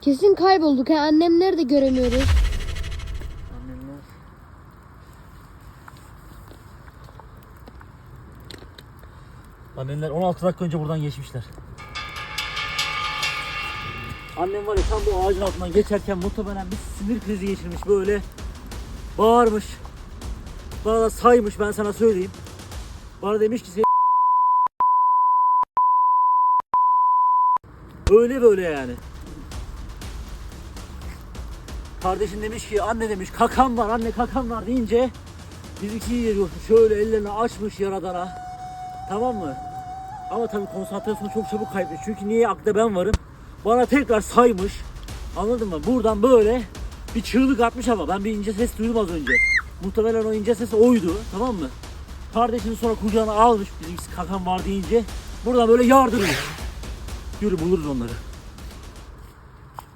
Kesin kaybolduk. Ha. Annemleri de göremiyoruz. Annemler. Annemler 16 dakika önce buradan geçmişler. Annem var ya tam bu ağacın altından geçerken muhtemelen bir sinir krizi geçirmiş böyle. Bağırmış. Bana da saymış ben sana söyleyeyim. Bana demiş ki "Seni Öyle böyle yani. Kardeşin demiş ki anne demiş kakam var anne kakam var deyince bizimki geliyor şöyle ellerini açmış yaradana. Tamam mı? Ama tabii konsantrasyonu çok çabuk kaybetmiş. Çünkü niye akla ben varım. Bana tekrar saymış. Anladın mı? Buradan böyle bir çığlık atmış ama ben bir ince ses duydum az önce. Muhtemelen o ince ses oydu. Tamam mı? Kardeşini sonra kucağına almış bizimkisi kakam var deyince. Buradan böyle yardırıyor. Yürü buluruz onları.